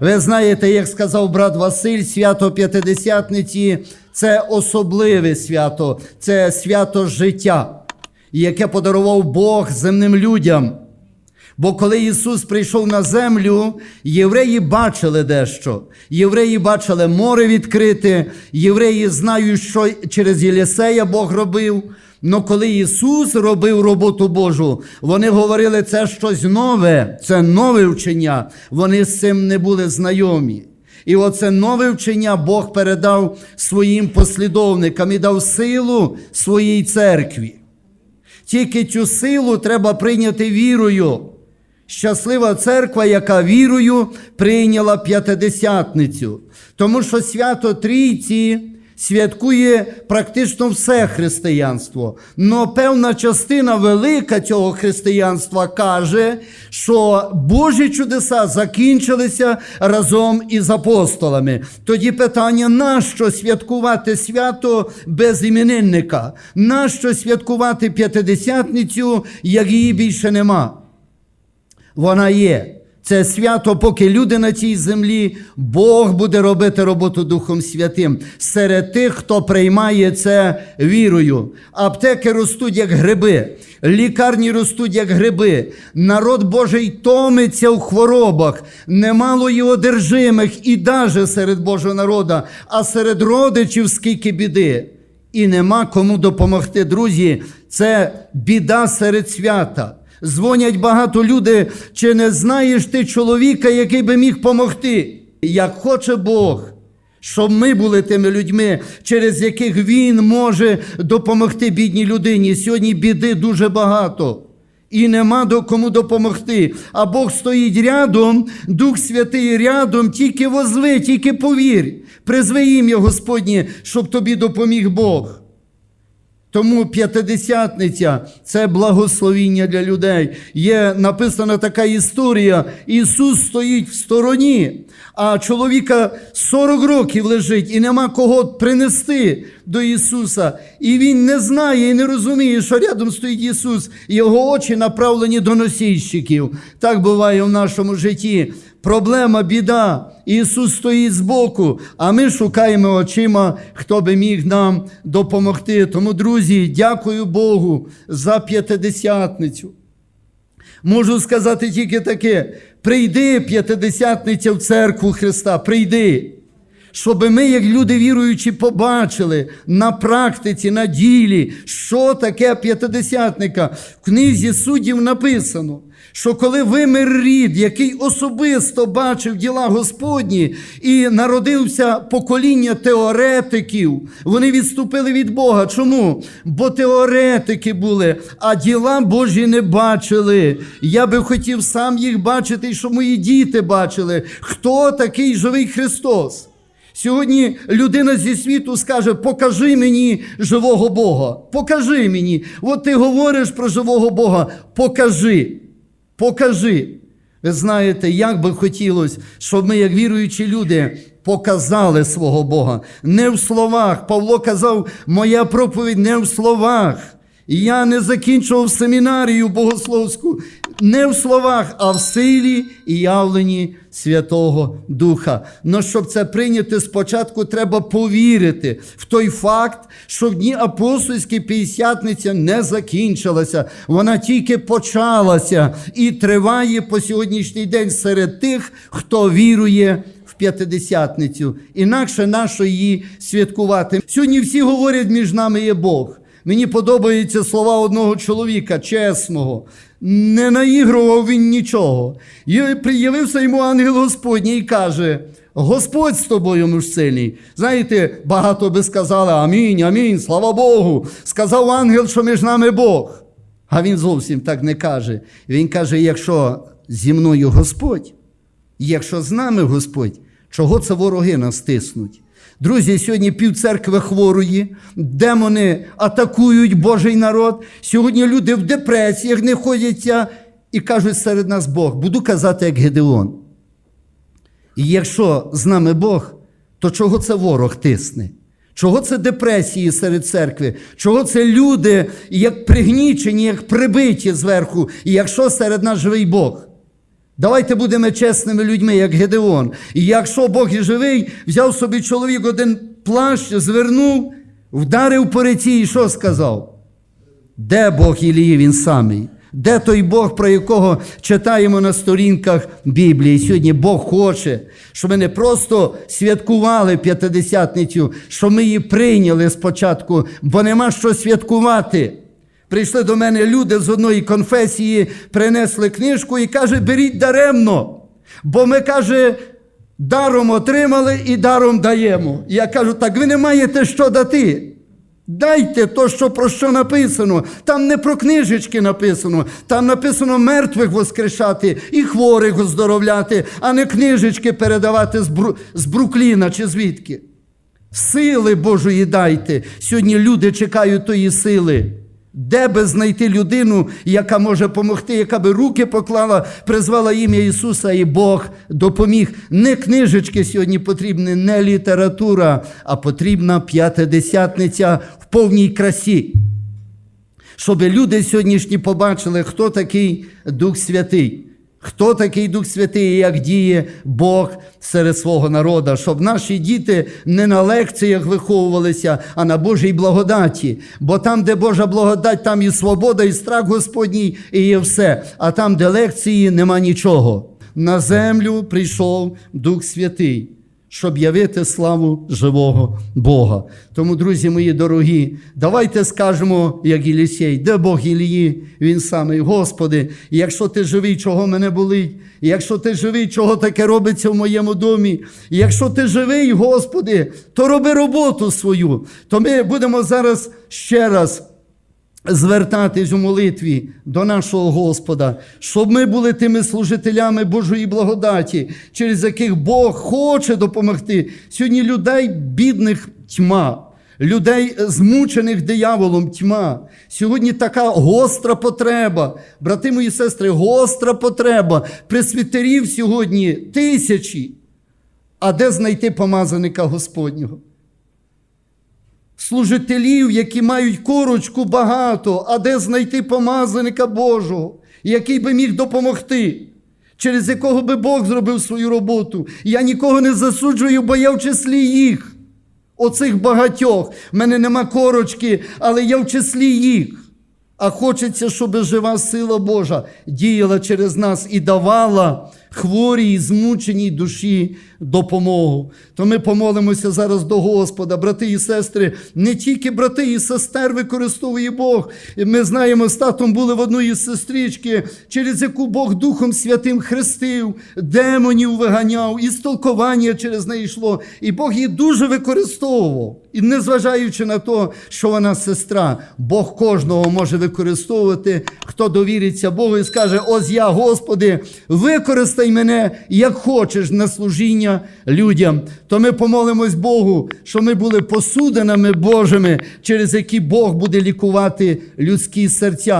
Ви знаєте, як сказав брат Василь, свято П'ятидесятниці це особливе свято, це свято життя, яке подарував Бог земним людям. Бо коли Ісус прийшов на землю, євреї бачили дещо. Євреї бачили море відкрите, євреї знають, що через Єлісея Бог робив. Но коли Ісус робив роботу Божу, вони говорили, це щось нове, це нове вчення. Вони з цим не були знайомі. І оце нове вчення Бог передав своїм послідовникам і дав силу своїй церкві. Тільки цю силу треба прийняти вірою. Щаслива церква, яка вірою прийняла п'ятидесятницю. Тому що свято Трійці святкує практично все християнство. Но певна частина велика цього християнства каже, що Божі чудеса закінчилися разом із апостолами. Тоді питання: нащо святкувати свято без іменинника? Нащо святкувати п'ятидесятницю, як її більше нема? Вона є. Це свято, поки люди на цій землі, Бог буде робити роботу Духом Святим серед тих, хто приймає це вірою. Аптеки ростуть як гриби, лікарні ростуть як гриби. Народ Божий томиться в хворобах, немало і одержимих, і даже серед Божого народу, а серед родичів скільки біди. І нема кому допомогти. Друзі, це біда серед свята. Дзвонять багато люди, чи не знаєш ти чоловіка, який би міг помогти? Як хоче Бог, щоб ми були тими людьми, через яких Він може допомогти бідній людині. Сьогодні біди дуже багато. І нема до кому допомогти. А Бог стоїть рядом, Дух Святий рядом, тільки возви, тільки повір. Призви ім'я Господнє, щоб тобі допоміг Бог. Тому п'ятидесятниця це благословіння для людей. Є написана така історія. Ісус стоїть в стороні, а чоловіка 40 років лежить і нема кого принести до Ісуса. І він не знає і не розуміє, що рядом стоїть Ісус. Його очі направлені до носійщиків. Так буває в нашому житті. Проблема, біда. Ісус стоїть збоку, а ми шукаємо очима, хто би міг нам допомогти. Тому, друзі, дякую Богу за п'ятидесятницю. Можу сказати тільки таке: прийди, п'ятидесятниця в церкву Христа, прийди. Щоб ми, як люди віруючі, побачили на практиці, на ділі, що таке п'ятидесятника. В книзі суддів написано, що коли вимер рід, який особисто бачив діла Господні, і народився покоління теоретиків, вони відступили від Бога. Чому? Бо теоретики були, а діла Божі не бачили. Я би хотів сам їх бачити, і щоб мої діти бачили, хто такий живий Христос. Сьогодні людина зі світу скаже: покажи мені живого Бога. Покажи мені. От ти говориш про живого Бога. Покажи. Покажи. Ви знаєте, як би хотілося, щоб ми, як віруючі люди, показали свого Бога. Не в словах. Павло казав, моя проповідь не в словах. Я не закінчував семінарію богословську не в словах, а в силі і явленні Святого Духа. Но щоб це прийняти, спочатку треба повірити в той факт, що в дні апостольській п'ятдесятниця не закінчилася, вона тільки почалася і триває по сьогоднішній день серед тих, хто вірує п'ятидесятницю. Інакше нащо її святкувати. Сьогодні всі говорять, між нами є Бог. Мені подобаються слова одного чоловіка, чесного. Не наігрував він нічого. І приявився йому ангел Господній і каже: Господь з тобою муж сильний. Знаєте, багато би сказали Амінь, амінь, слава Богу. Сказав ангел, що між нами Бог. А він зовсім так не каже. Він каже: якщо зі мною Господь, якщо з нами Господь, чого це вороги нас тиснуть? Друзі, сьогодні пів церкви хворої, демони атакують Божий народ. Сьогодні люди в депресіях не ходяться і кажуть серед нас Бог. Буду казати, як Гедеон. І якщо з нами Бог, то чого це ворог тисне? Чого це депресії серед церкви? Чого це люди, як пригнічені, як прибиті зверху, і якщо серед нас живий Бог? Давайте будемо чесними людьми, як Гедеон. І якщо Бог і живий, взяв собі чоловік один плащ, звернув, вдарив по реці і що сказав? Де Бог Ілії він самий? Де той Бог, про якого читаємо на сторінках Біблії? Сьогодні Бог хоче, щоб ми не просто святкували п'ятидесятницю, щоб ми її прийняли спочатку, бо нема що святкувати. Прийшли до мене люди з одної конфесії, принесли книжку і каже, беріть даремно. Бо ми каже, даром отримали і даром даємо. Я кажу, так ви не маєте що дати. Дайте то, що про що написано. Там не про книжечки написано, там написано мертвих воскрешати і хворих оздоровляти, а не книжечки передавати з, Бру... з Брукліна чи звідки. Сили Божої дайте. Сьогодні люди чекають тої сили. Де би знайти людину, яка може допомогти, яка би руки поклала, призвала ім'я Ісуса, і Бог допоміг. Не книжечки сьогодні потрібні, не література, а потрібна п'ятидесятниця в повній красі. Щоб люди сьогоднішні побачили, хто такий Дух Святий. Хто такий Дух Святий як діє Бог серед свого народу, щоб наші діти не на лекціях виховувалися, а на Божій благодаті. Бо там, де Божа благодать, там і свобода, і страх Господній, і є все. А там, де лекції, нема нічого. На землю прийшов Дух Святий щоб явити славу живого Бога. Тому, друзі мої дорогі, давайте скажемо, як Ілісей, де Бог Ілії, він самий, Господи, якщо ти живий, чого мене болить, якщо ти живий, чого таке робиться в моєму домі, якщо ти живий, Господи, то роби роботу свою. То ми будемо зараз ще раз звертатись у молитві до нашого Господа, щоб ми були тими служителями Божої благодаті, через яких Бог хоче допомогти. Сьогодні людей бідних тьма. Людей, змучених дияволом, тьма. Сьогодні така гостра потреба, брати мої сестри, гостра потреба. Пресвітерів сьогодні тисячі. А де знайти помазаника Господнього? Служителів, які мають корочку багато, а де знайти помазаника Божого, який би міг допомогти, через якого би Бог зробив свою роботу. Я нікого не засуджую, бо я в числі їх, оцих багатьох. В мене нема корочки, але я в числі їх. А хочеться, щоб жива сила Божа діяла через нас і давала хворій, змученій душі допомогу. То ми помолимося зараз до Господа, брати і сестри. Не тільки брати і сестер використовує Бог. Ми знаємо, з татом були в одної сестрички, через яку Бог Духом Святим хрестив, демонів виганяв, і столкування через неї йшло. І Бог її дуже використовував. І незважаючи на те, що вона сестра, Бог кожного може використовувати, хто довіриться Богу і скаже: Ось я, Господи, використай мене як хочеш на служіння людям. То ми помолимось Богу, що ми були посудинами Божими, через які Бог буде лікувати людські серця.